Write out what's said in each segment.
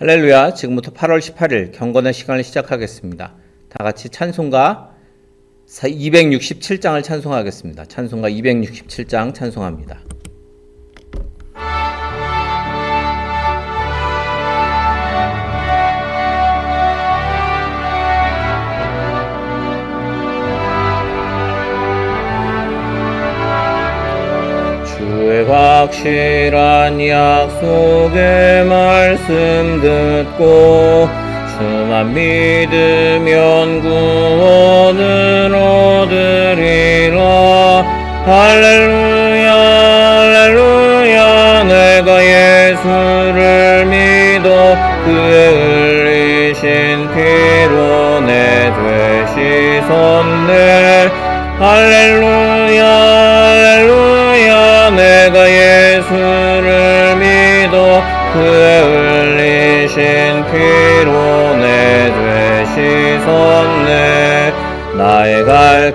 할렐루야. 지금부터 8월 18일 경건의 시간을 시작하겠습니다. 다 같이 찬송가 267장을 찬송하겠습니다. 찬송가 267장 찬송합니다. 확실한 약속의 말씀 듣고 주만 믿으면 구원을 얻으리라. 할렐루야 할렐루야. 내가 예수를 믿어 그의 흘리신 피로 내 죄 씻었네. 할렐루야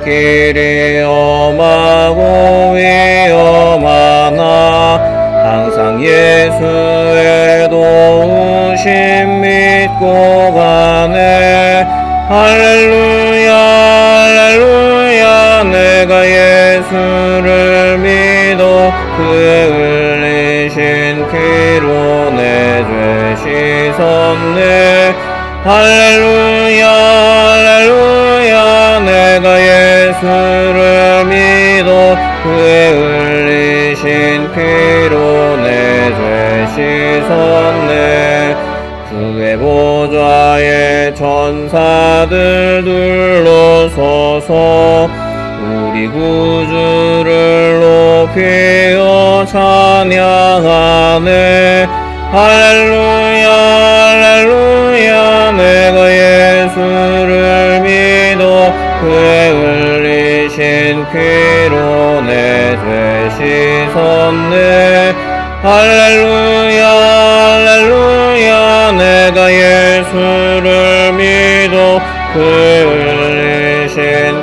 길이 험하고 위험하나? 항상 예수의 도우심 믿고 가네. 할렐루야 할렐루야. 내가 예수를 믿어 그의 흘리신 피로 내 죄 씻었네. 할렐루야 천사들 둘러서서 우리 구주를 높이어 찬양하네. 할렐루야 할렐루야 내가 예수를 믿어 그의 흘리신 피로 내 죄 씻었네. 할렐루야 할렐루야 흘리신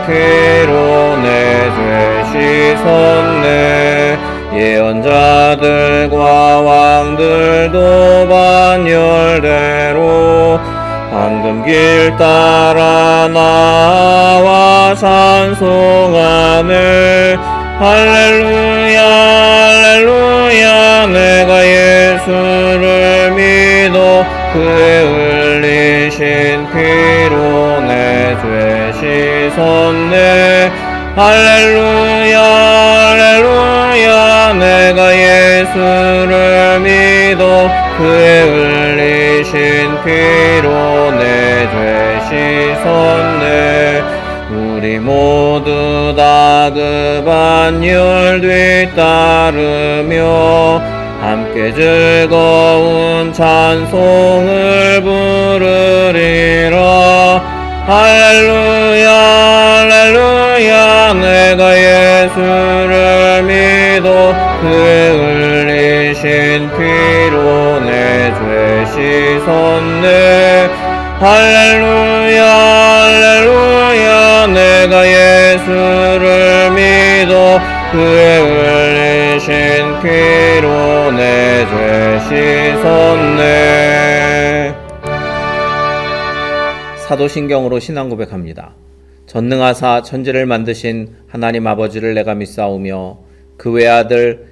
피로 내죄 씻었네. 예언자들과 왕들도 반열대로 황금 길 따라 나와 찬송하네 할렐루야 할렐루야 내가 예수를 믿어 그의 흘리신 씻었네. 할렐루야 할렐루야. 내가 예수를 믿어 그의 흘리신 피로 내 죄 씻었네. 우리 모두 다 그 반열 뒤따르며 함께 즐거운 찬송을 부르리라. 할렐루야 그의 흘리신 피로 내죄 씻었네 할렐루야 할렐루야 내가 예수를 믿어 그의 흘리신 피로 내죄 씻었네 사도신경으로 신앙 고백합니다. 전능하사 천지를 만드신 하나님 아버지를 내가 믿사오며 그 외 아들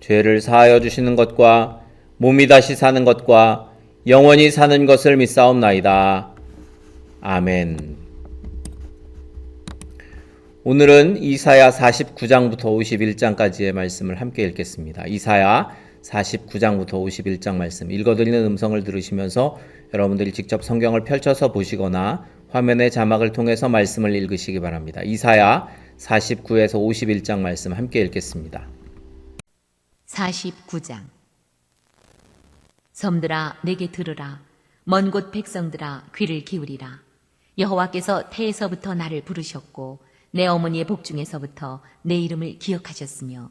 죄를 사하여 주시는 것과 몸이 다시 사는 것과 영원히 사는 것을 믿사옵나이다. 아멘. 오늘은 이사야 49장부터 51장까지의 말씀을 함께 읽겠습니다. 이사야 49장부터 51장 말씀 읽어드리는 음성을 들으시면서 여러분들이 직접 성경을 펼쳐서 보시거나 화면의 자막을 통해서 말씀을 읽으시기 바랍니다. 이사야 49에서 51장 말씀 함께 읽겠습니다. 49장 섬들아 내게 들으라 먼 곳 백성들아 귀를 기울이라. 여호와께서 태에서부터 나를 부르셨고 내 어머니의 복중에서부터 내 이름을 기억하셨으며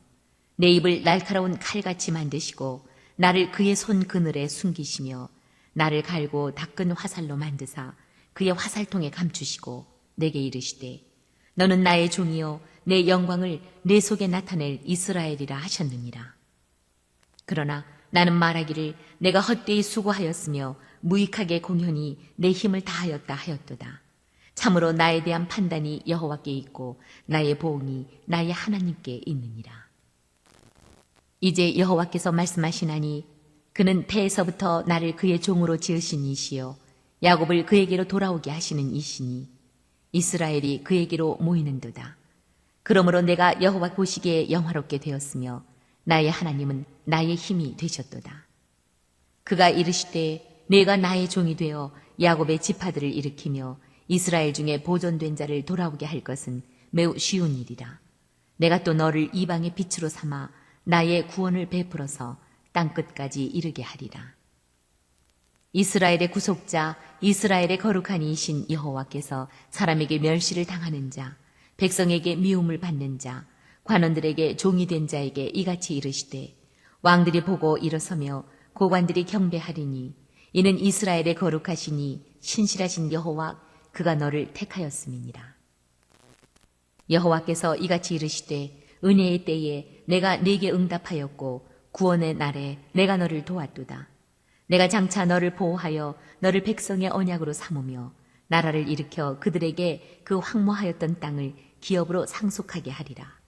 내 입을 날카로운 칼같이 만드시고 나를 그의 손 그늘에 숨기시며 나를 갈고 닦은 화살로 만드사 그의 화살통에 감추시고 내게 이르시되 너는 나의 종이요 내 영광을 내 속에 나타낼 이스라엘이라 하셨느니라. 그러나 나는 말하기를 내가 헛되이 수고하였으며 무익하게 공연히 내 힘을 다하였다 하였도다. 참으로 나에 대한 판단이 여호와께 있고 나의 보응이 나의 하나님께 있느니라. 이제 여호와께서 말씀하시나니 그는 태에서부터 나를 그의 종으로 지으신 이시요 야곱을 그에게로 돌아오게 하시는 이시니 이스라엘이 그에게로 모이는도다. 그러므로 내가 여호와 보시기에 영화롭게 되었으며 나의 하나님은 나의 힘이 되셨도다. 그가 이르시되 내가 나의 종이 되어 야곱의 지파들을 일으키며 이스라엘 중에 보존된 자를 돌아오게 할 것은 매우 쉬운 일이라. 내가 또 너를 이방의 빛으로 삼아 나의 구원을 베풀어서 땅 끝까지 이르게 하리라. 이스라엘의 구속자, 이스라엘의 거룩한 이신 여호와께서 사람에게 멸시를 당하는 자, 백성에게 미움을 받는 자, 관원들에게 종이 된 자에게 이같이 이르시되 왕들이 보고 일어서며 고관들이 경배하리니 이는 이스라엘의 거룩하시니 신실하신 여호와 그가 너를 택하였음이니라. 여호와께서 이같이 이르시되 은혜의 때에 내가 네게 응답하였고 구원의 날에 내가 너를 도왔도다. 내가 장차 너를 보호하여 너를 백성의 언약으로 삼으며 나라를 일으켜 그들에게 그 황무하였던 땅을 기업으로 상속하게 하리라.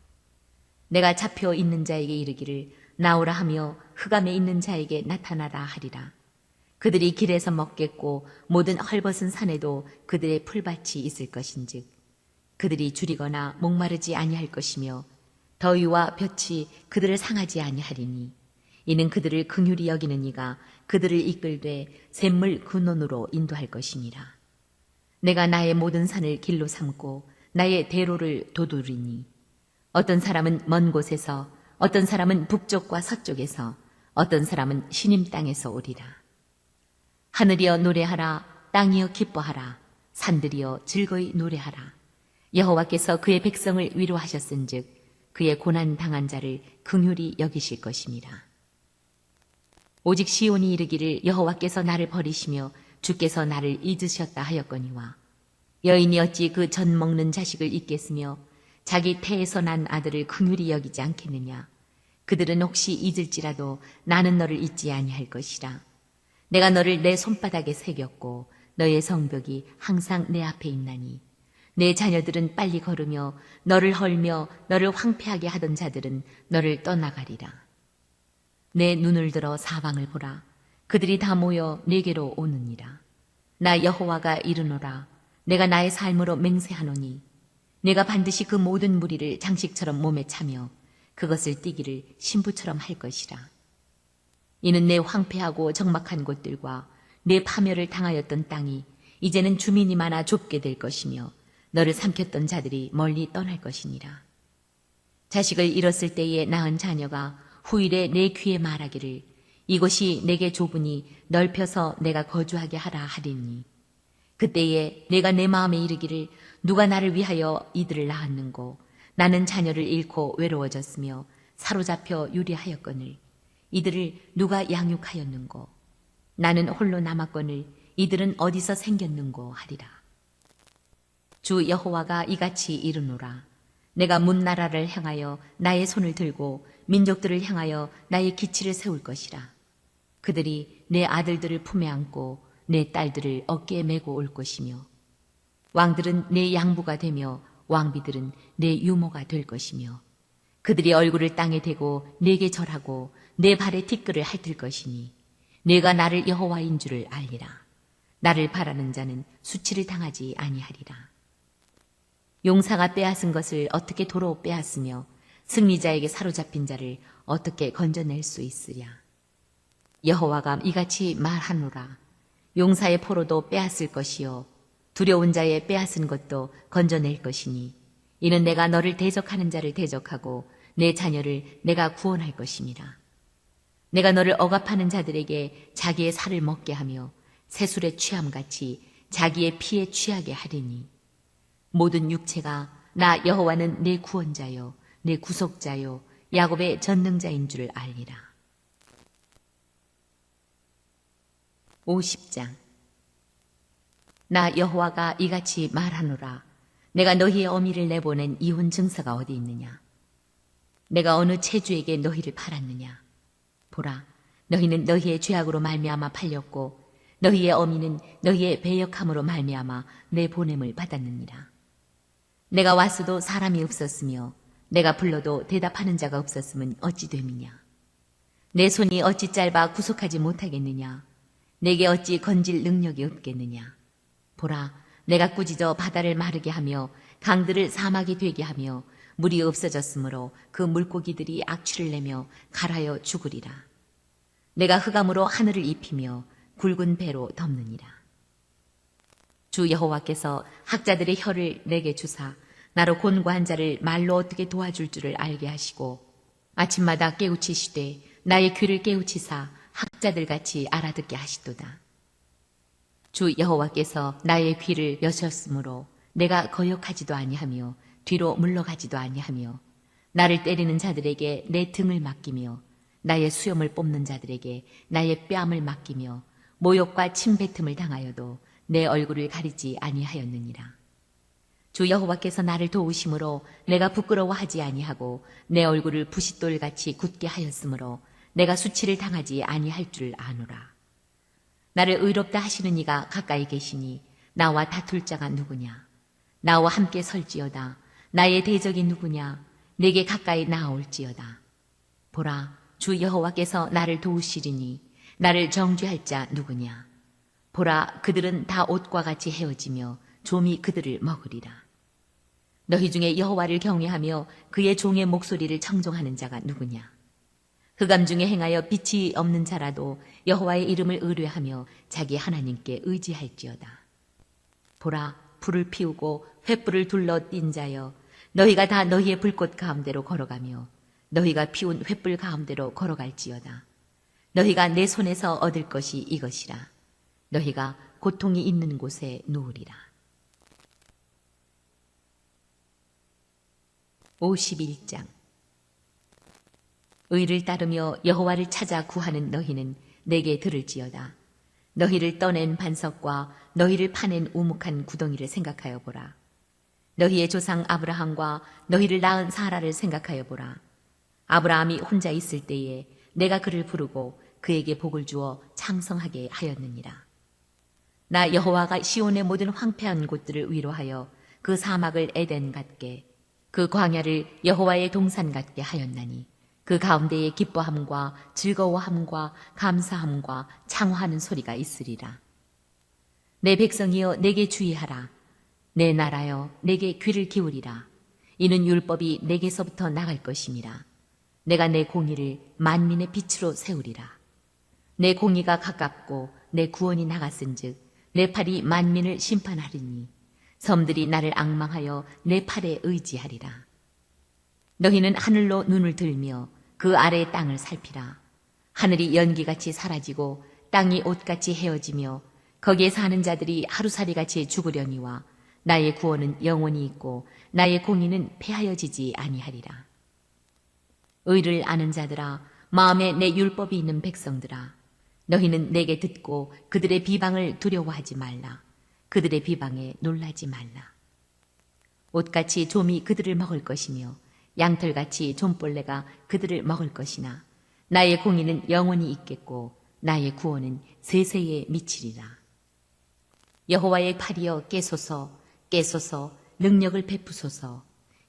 내가 잡혀 있는 자에게 이르기를 나오라 하며 흑암에 있는 자에게 나타나라 하리라. 그들이 길에서 먹겠고 모든 헐벗은 산에도 그들의 풀밭이 있을 것인즉 그들이 줄이거나 목마르지 아니할 것이며 더위와 볕이 그들을 상하지 아니하리니 이는 그들을 긍휼히 여기는 이가 그들을 이끌되 샘물 근원으로 인도할 것이니라. 내가 나의 모든 산을 길로 삼고 나의 대로를 도두리니 어떤 사람은 먼 곳에서 어떤 사람은 북쪽과 서쪽에서 어떤 사람은 신임 땅에서 오리라. 하늘이여 노래하라 땅이여 기뻐하라 산들이여 즐거이 노래하라 여호와께서 그의 백성을 위로하셨은즉 그의 고난 당한 자를 긍휼히 여기실 것입니다. 오직 시온이 이르기를 여호와께서 나를 버리시며 주께서 나를 잊으셨다 하였거니와 여인이 어찌 그 전 먹는 자식을 잊겠으며 자기 태에서 난 아들을 긍휼히 여기지 않겠느냐 그들은 혹시 잊을지라도 나는 너를 잊지 아니할 것이라 내가 너를 내 손바닥에 새겼고 너의 성벽이 항상 내 앞에 있나니 내 자녀들은 빨리 걸으며 너를 헐며 너를 황폐하게 하던 자들은 너를 떠나가리라. 내 눈을 들어 사방을 보라. 그들이 다 모여 내게로 오느니라. 나 여호와가 이르노라. 내가 나의 삶으로 맹세하노니 내가 반드시 그 모든 무리를 장식처럼 몸에 차며 그것을 띠기를 신부처럼 할 것이라. 이는 내 황폐하고 적막한 곳들과 내 파멸을 당하였던 땅이 이제는 주민이 많아 좁게 될 것이며 너를 삼켰던 자들이 멀리 떠날 것이니라. 자식을 잃었을 때에 낳은 자녀가 후일에 내 귀에 말하기를 이곳이 내게 좁으니 넓혀서 내가 거주하게 하라 하리니 그때에 내가 내 마음에 이르기를 누가 나를 위하여 이들을 낳았는고? 나는 자녀를 잃고 외로워졌으며 사로잡혀 유리하였거늘 이들을 누가 양육하였는고? 나는 홀로 남았거늘 이들은 어디서 생겼는고 하리라. 주 여호와가 이같이 이르노라. 내가 문나라를 향하여 나의 손을 들고 민족들을 향하여 나의 기치를 세울 것이라. 그들이 내 아들들을 품에 안고 내 딸들을 어깨에 메고 올 것이며 왕들은 내 양부가 되며 왕비들은 내 유모가 될 것이며 그들이 얼굴을 땅에 대고 내게 절하고 내 발에 티끌을 핥을 것이니 내가 나를 여호와인 줄을 알리라. 나를 바라는 자는 수치를 당하지 아니하리라. 용사가 빼앗은 것을 어떻게 도로 빼앗으며 승리자에게 사로잡힌 자를 어떻게 건져낼 수 있으랴. 여호와가 이같이 말하노라. 용사의 포로도 빼앗을 것이요 두려운 자의 빼앗은 것도 건져낼 것이니 이는 내가 너를 대적하는 자를 대적하고 내 자녀를 내가 구원할 것임이라. 내가 너를 억압하는 자들에게 자기의 살을 먹게 하며 새술에 취함같이 자기의 피에 취하게 하리니 모든 육체가 나 여호와는 내 구원자요 내 구속자요 야곱의 전능자인 줄을 알리라. 50장. 나 여호와가 이같이 말하노라. 내가 너희의 어미를 내보낸 이혼 증서가 어디 있느냐? 내가 어느 체주에게 너희를 팔았느냐? 보라 너희는 너희의 죄악으로 말미암아 팔렸고 너희의 어미는 너희의 배역함으로 말미암아 내 보냄을 받았느니라. 내가 왔어도 사람이 없었으며 내가 불러도 대답하는 자가 없었으면 어찌 됨이냐? 내 손이 어찌 짧아 구속하지 못하겠느냐 내게 어찌 건질 능력이 없겠느냐? 보라 내가 꾸짖어 바다를 마르게 하며 강들을 사막이 되게 하며 물이 없어졌으므로 그 물고기들이 악취를 내며 갈하여 죽으리라. 내가 흑암으로 하늘을 입히며 굵은 배로 덮느니라. 주 여호와께서 학자들의 혀를 내게 주사 나로 곤고한 자를 말로 어떻게 도와줄 줄을 알게 하시고 아침마다 깨우치시되 나의 귀를 깨우치사 학자들 같이 알아듣게 하시도다. 주 여호와께서 나의 귀를 여셨으므로 내가 거역하지도 아니하며 뒤로 물러가지도 아니하며 나를 때리는 자들에게 내 등을 맡기며 나의 수염을 뽑는 자들에게 나의 뺨을 맡기며 모욕과 침뱉음을 당하여도 내 얼굴을 가리지 아니하였느니라. 주 여호와께서 나를 도우심으로 내가 부끄러워하지 아니하고 내 얼굴을 부싯돌 같이 굳게 하였으므로 내가 수치를 당하지 아니할 줄 아노라. 나를 의롭다 하시는 이가 가까이 계시니 나와 다툴 자가 누구냐? 나와 함께 설지어다. 나의 대적이 누구냐? 내게 가까이 나아올지어다. 보라, 주 여호와께서 나를 도우시리니 나를 정죄할 자 누구냐? 보라, 그들은 다 옷과 같이 헤어지며 좀이 그들을 먹으리라. 너희 중에 여호와를 경외하며 그의 종의 목소리를 청종하는 자가 누구냐? 흑암 중에 행하여 빛이 없는 자라도 여호와의 이름을 의뢰하며 자기 하나님께 의지할지어다. 보라, 불을 피우고 횃불을 둘러 띈 자여, 너희가 다 너희의 불꽃 가운데로 걸어가며 너희가 피운 횃불 가운데로 걸어갈지어다. 너희가 내 손에서 얻을 것이 이것이라. 너희가 고통이 있는 곳에 누우리라. 51장 의를 따르며 여호와를 찾아 구하는 너희는 내게 들을지어다. 너희를 떠낸 반석과 너희를 파낸 우묵한 구덩이를 생각하여 보라. 너희의 조상 아브라함과 너희를 낳은 사라를 생각하여 보라. 아브라함이 혼자 있을 때에 내가 그를 부르고 그에게 복을 주어 창성하게 하였느니라. 나 여호와가 시온의 모든 황폐한 곳들을 위로하여 그 사막을 에덴 같게 그 광야를 여호와의 동산 같게 하였나니 그 가운데에 기뻐함과 즐거워함과 감사함과 창화하는 소리가 있으리라. 내 백성이여 내게 주의하라. 내 나라여 내게 귀를 기울이라. 이는 율법이 내게서부터 나갈 것임이라. 내가 내 공의를 만민의 빛으로 세우리라. 내 공의가 가깝고 내 구원이 나갔은즉 내 팔이 만민을 심판하리니 섬들이 나를 악망하여 내 팔에 의지하리라. 너희는 하늘로 눈을 들며 그 아래의 땅을 살피라. 하늘이 연기같이 사라지고 땅이 옷같이 헤어지며 거기에 사는 자들이 하루살이같이 죽으려니와 나의 구원은 영원히 있고 나의 공의는 패하여지지 아니하리라. 의를 아는 자들아 마음에 내 율법이 있는 백성들아 너희는 내게 듣고 그들의 비방을 두려워하지 말라. 그들의 비방에 놀라지 말라. 옷같이 좀이 그들을 먹을 것이며 양털같이 좀벌레가 그들을 먹을 것이나 나의 공의는 영원히 있겠고 나의 구원은 세세에 미치리라. 여호와의 팔이여 깨소서 깨소서 능력을 베푸소서.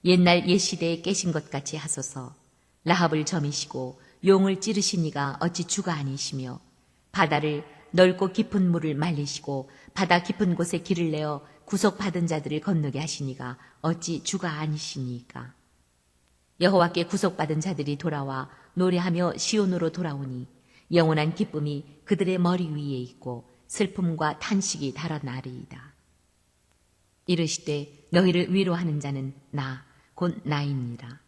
옛날 옛시대에 깨신 것 같이 하소서. 라합을 점이시고 용을 찌르신 이가 어찌 주가 아니시며 바다를 넓고 깊은 물을 말리시고 바다 깊은 곳에 길을 내어 구속받은 자들을 건너게 하시니가 어찌 주가 아니시니까 여호와께 구속받은 자들이 돌아와 노래하며 시온으로 돌아오니 영원한 기쁨이 그들의 머리 위에 있고 슬픔과 탄식이 달아나리이다. 이르시되 너희를 위로하는 자는 나 곧 나이니라.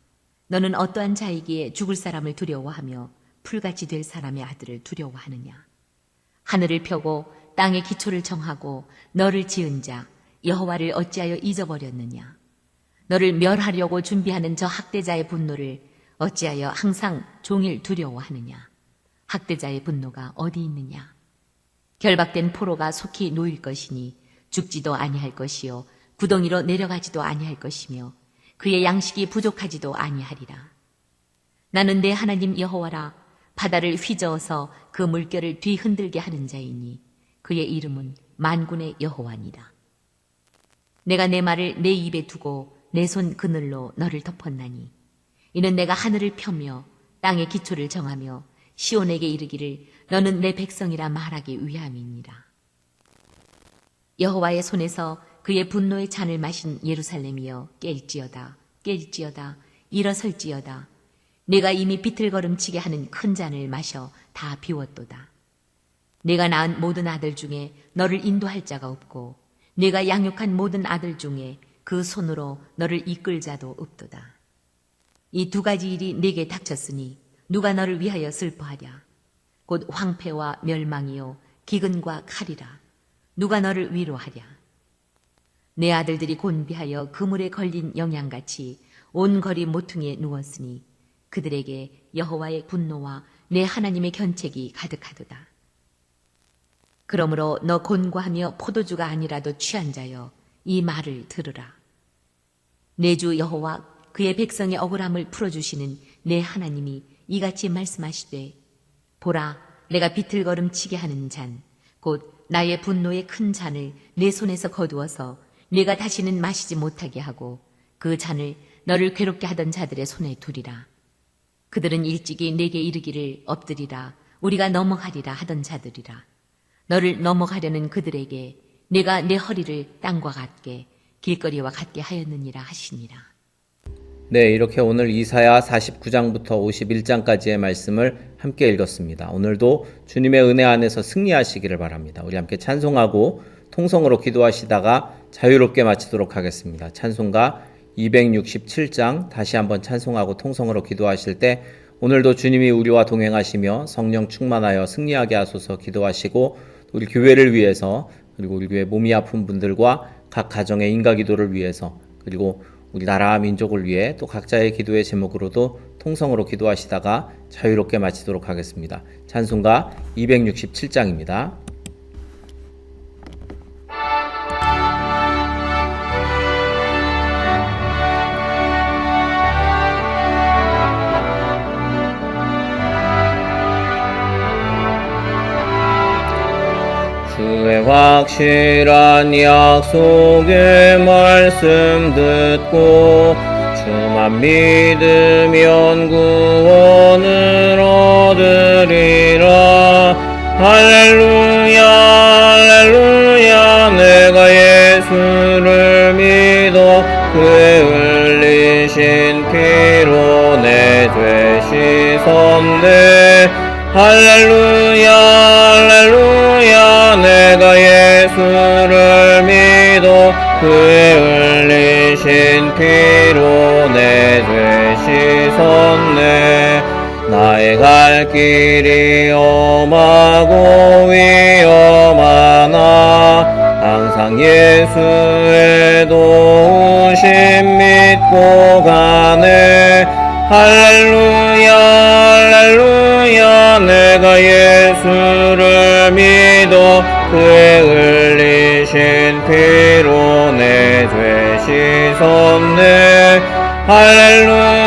너는 어떠한 자이기에 죽을 사람을 두려워하며 풀같이 될 사람의 아들을 두려워하느냐. 하늘을 펴고 땅의 기초를 정하고 너를 지은 자 여호와를 어찌하여 잊어버렸느냐 너를 멸하려고 준비하는 저 학대자의 분노를 어찌하여 항상 종일 두려워하느냐? 학대자의 분노가 어디 있느냐? 결박된 포로가 속히 놓일 것이니 죽지도 아니할 것이요 구덩이로 내려가지도 아니할 것이며 그의 양식이 부족하지도 아니하리라. 나는 내 하나님 여호와라 바다를 휘저어서 그 물결을 뒤흔들게 하는 자이니 그의 이름은 만군의 여호와니라. 내가 내 말을 내 입에 두고 내 손 그늘로 너를 덮었나니 이는 내가 하늘을 펴며 땅의 기초를 정하며 시온에게 이르기를 너는 내 백성이라 말하기 위함이니라. 여호와의 손에서 그의 분노의 잔을 마신 예루살렘이여 깰지어다 깰지어다 일어설지어다 내가 이미 비틀거름치게 하는 큰 잔을 마셔 다 비웠도다. 내가 낳은 모든 아들 중에 너를 인도할 자가 없고 내가 양육한 모든 아들 중에 그 손으로 너를 이끌 자도 없도다. 이 두 가지 일이 내게 닥쳤으니 누가 너를 위하여 슬퍼하랴. 곧 황폐와 멸망이요 기근과 칼이라. 누가 너를 위로하랴. 내 아들들이 곤비하여 그물에 걸린 영양같이 온 거리 모퉁이에 누웠으니 그들에게 여호와의 분노와 내 하나님의 견책이 가득하도다. 그러므로 너 곤고하며 포도주가 아니라도 취한 자여 이 말을 들으라. 내 주 여호와 그의 백성의 억울함을 풀어주시는 내 하나님이 이같이 말씀하시되 보라 내가 비틀거름치게 하는 잔 곧 나의 분노의 큰 잔을 내 손에서 거두어서 내가 다시는 마시지 못하게 하고 그 잔을 너를 괴롭게 하던 자들의 손에 두리라. 그들은 일찍이 내게 이르기를 엎드리라 우리가 넘어가리라 하던 자들이라. 너를 넘어가려는 그들에게 내가 내 허리를 땅과 같게 길거리와 같게 하였느니라 하시니라. 네, 이렇게 오늘 이사야 49장부터 51장까지의 말씀을 함께 읽었습니다. 오늘도 주님의 은혜 안에서 승리하시기를 바랍니다. 우리 함께 찬송하고 통성으로 기도하시다가 자유롭게 마치도록 하겠습니다. 찬송가 267장 다시 한번 찬송하고 통성으로 기도하실 때 오늘도 주님이 우리와 동행하시며 성령 충만하여 승리하게 하소서 기도하시고 우리 교회를 위해서 그리고 우리 교회 몸이 아픈 분들과 각 가정의 인가 기도를 위해서 그리고 우리 나라 민족을 위해 또 각자의 기도의 제목으로도 통성으로 기도하시다가 자유롭게 마치도록 하겠습니다. 찬송가 267장입니다. 확실한 약속의 말씀 듣고 주만 믿으면 구원 할렐루야 할렐루야 내가 예수를 믿어 그의 흘리신 피로 내 죄 씻었네. 할렐루야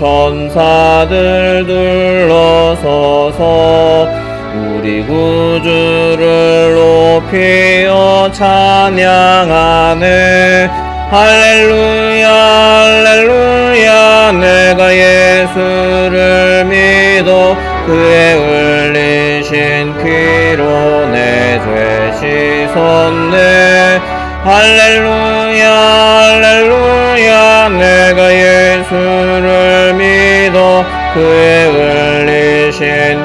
천사들 둘러서서 우리 구주를 높이어 찬양하네. 할렐루야 할렐루야 내가 예수를 믿어 그의 흘리신 피로 내 죄 씻었네 할렐루야 할렐루야. 내가 예수를 믿어 그의 흘리신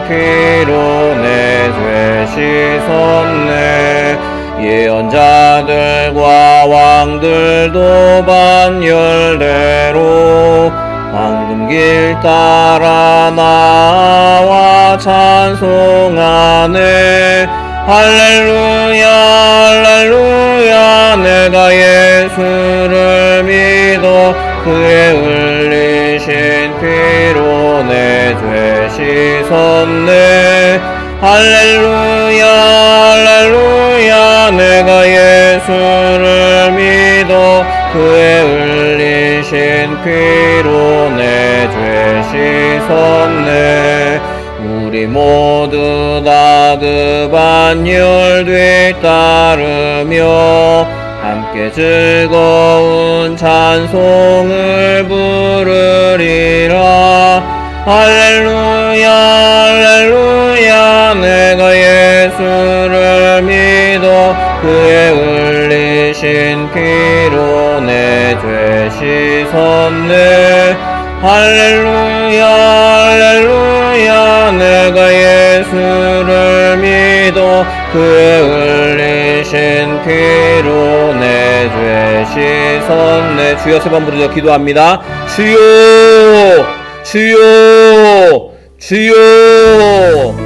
피로 내 죄 씻었네. 예언자들과 왕들도 반열대로 황금길 따라 나와 찬송하네 할렐루야 할렐루야. 내가 예수를 믿어 그의 흘리신 피로 내 죄 씻었네. 할렐루야 할렐루야. 내가 예수를 믿어 그의 흘리신 피로 내 죄 씻었네 우리 모두 다 그 반열 뒤따르며 함께 즐거운 찬송을 부르리라. 할렐루야 할렐루야 내가 예수를 믿어 그의 흘리신 피로 내 죄 씻었네. 할렐루야 할렐루야 그의 흘리신 피로 내 죄 씻었네. 주여 세 번 부르짖어 기도합니다. 주여! 주여! 주여